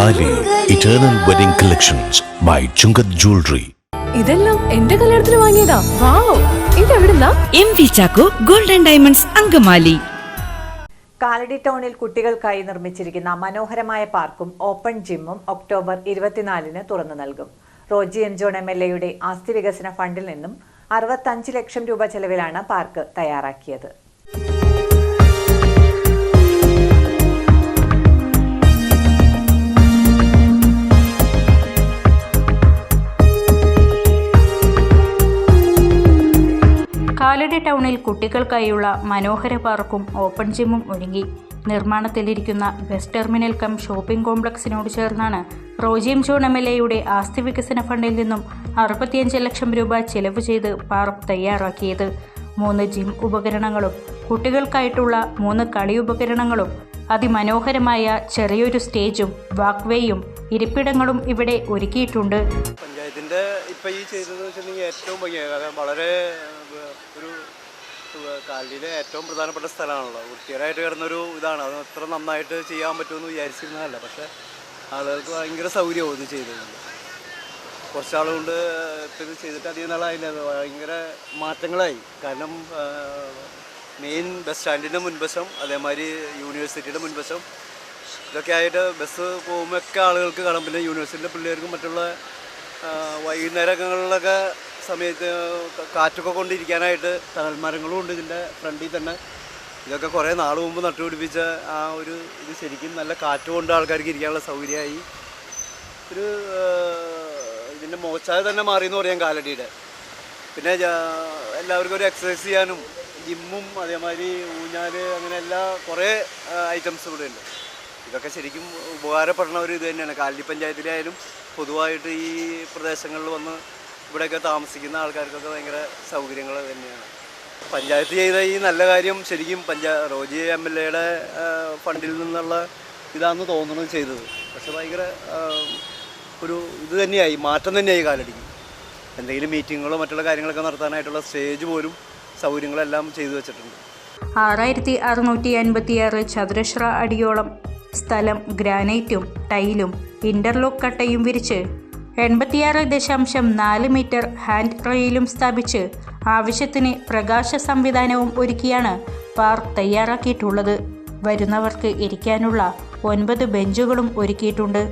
Thali eternal wedding collections by Chungath jewellery ഇതെല്ലാം എന്റെ കല്യാണത്തിന് വാങ്ങിയതാ. Wow ഇതെവിടുന്നാ? M V Chacko golden diamonds Angamaly Kalady ടൗണിൽ കുട്ടികൾക്കായി നിർമ്മിച്ചിരിക്കുന്ന മനോഹരമായ പാർക്കും ഓപ്പൺ ജിമ്മും ഒക്ടോബർ ഇരുപത്തിനാലിന് തുറന്നു നൽകും. Roji M John M L എയുടെ ആസ്തി വികസന ഫണ്ടിൽ നിന്നും അറുപത്തഞ്ച് ലക്ഷം രൂപ ചെലവിലാണ് പാർക്ക് തയ്യാറാക്കിയത്. കാലടി ടൗണിൽ കുട്ടികൾക്കായുള്ള മനോഹര പാർക്കും ഓപ്പൺ ജിമ്മും ഒരുങ്ങി. നിർമ്മാണത്തിലിരിക്കുന്ന ബസ് ടെർമിനൽ കം ഷോപ്പിംഗ് കോംപ്ലക്സിനോട് ചേർന്നാണ് റോജിയം ജോൺ എം എൽ എയുടെ ആസ്തി വികസന ഫണ്ടിൽ നിന്നും അറുപത്തിയഞ്ച് ലക്ഷം രൂപ ചെലവ് ചെയ്ത് പാർക്ക് തയ്യാറാക്കിയത്. മൂന്ന് ജിം ഉപകരണങ്ങളും കുട്ടികൾക്കായിട്ടുള്ള മൂന്ന് കളി ഉപകരണങ്ങളും അതിമനോഹരമായ ചെറിയൊരു സ്റ്റേജും വാക്വേയും ഇരിപ്പിടങ്ങളും ഇവിടെ ഒരുക്കിയിട്ടുണ്ട്. പഞ്ചായത്തിന്റെ ഇപ്പം ഈ ചെയ്തതെന്ന് വെച്ചിട്ടുണ്ടെങ്കിൽ ഏറ്റവും ഭംഗിയായി വളരെ ഒരു കാലിലെ ഏറ്റവും പ്രധാനപ്പെട്ട സ്ഥലമാണല്ലോ. വൃത്തികരമായിട്ട് കിടന്നൊരു ഇതാണ്. അത് അത്ര നന്നായിട്ട് ചെയ്യാൻ പറ്റുമെന്ന് വിചാരിച്ചിരുന്നതല്ല. പക്ഷേ ആളുകൾക്ക് ഭയങ്കര സൗകര്യവും ഇത് ചെയ്തിട്ടുണ്ട് കുറച്ചാൾ കൊണ്ട് ഇപ്പം ഇത് ചെയ്തിട്ട് അധികം നാളായില്ല. ഭയങ്കര മാറ്റങ്ങളായി. കാരണം മെയിൻ ബസ് സ്റ്റാൻഡിന്റെ മുൻവശം അതേമാതിരി യൂണിവേഴ്സിറ്റിയുടെ മുൻവശം ഇതൊക്കെ ആയിട്ട് ബസ് പോകുമ്പോഴൊക്കെ ആളുകൾക്ക് കാണാം പിന്നെ യൂണിവേഴ്സിറ്റിയിലെ പിള്ളേർക്കും മറ്റുള്ള വൈകുന്നേരങ്ങളിലൊക്കെ സമയത്ത് കാറ്റൊക്കെ കൊണ്ടിരിക്കാനായിട്ട് തണൽ മരങ്ങളും ഉണ്ട് ഇതിന്റെ ഫ്രണ്ടിൽ തന്നെ. ഇതൊക്കെ കുറേ നാൾ മുമ്പ് നട്ടുപിടിപ്പിച്ച ആ ഒരു ഇത് ശരിക്കും നല്ല കാറ്റ് കൊണ്ട് ആൾക്കാർക്ക് ഇരിക്കാനുള്ള സൗകര്യമായി. ഒരു ഇതിന്റെ മോശായ തന്നെ മാറി എന്ന് പറയാം കാലടിയുടെ. പിന്നെ എല്ലാവർക്കും ഒരു എക്സസൈസ് ചെയ്യാനും ജിമ്മും അതേമാതിരി ഊഞ്ഞാൽ അങ്ങനെ എല്ലാ കുറേ ഐറ്റംസ് ഇവിടെ ഉണ്ട്. ഇതൊക്കെ ശരിക്കും ഉപകാരപ്പെടുന്ന ഒരു ഇത് തന്നെയാണ്. കാലടി പഞ്ചായത്തിലായാലും പൊതുവായിട്ട് ഈ പ്രദേശങ്ങളിൽ വന്ന് ഇവിടെയൊക്കെ താമസിക്കുന്ന ആൾക്കാർക്കൊക്കെ ഭയങ്കര സൗകര്യങ്ങൾ തന്നെയാണ്. പഞ്ചായത്ത് ചെയ്ത ഈ നല്ല കാര്യം ശരിക്കും പഞ്ചാ റോജി എം എൽ എയുടെ ഫണ്ടിൽ നിന്നുള്ള ഇതാണെന്ന് തോന്നുന്നു ചെയ്തത്. പക്ഷെ ഭയങ്കര ഒരു ഇത് തന്നെയായി മാറ്റം തന്നെയായി കാലടിക്ക്. എന്തെങ്കിലും മീറ്റിങ്ങുകളോ മറ്റുള്ള കാര്യങ്ങളൊക്കെ നടത്താനായിട്ടുള്ള സ്റ്റേജ് പോലും സൗകര്യങ്ങളെല്ലാം ചെയ്തു വെച്ചിട്ടുണ്ട്. ആറായിരത്തി അറുന്നൂറ്റി അൻപത്തിയാറ് ചതുരശ്ര അടിയോളം സ്ഥലം ഗ്രാനൈറ്റും ടൈലും ഇന്റർലോക്ക് കട്ടയും വിരിച്ച് എൺപത്തിയാറ് ദശാംശം നാല് മീറ്റർ ഹാൻഡ് റെയിലും സ്ഥാപിച്ച് ആവശ്യത്തിന് പ്രകാശ സംവിധാനവും ഒരുക്കിയാണ് പാർക്ക് തയ്യാറാക്കിയിട്ടുള്ളത്. വരുന്നവർക്ക് ഇരിക്കാനുള്ള ഒൻപത് ബെഞ്ചുകളും ഒരുക്കിയിട്ടുണ്ട്.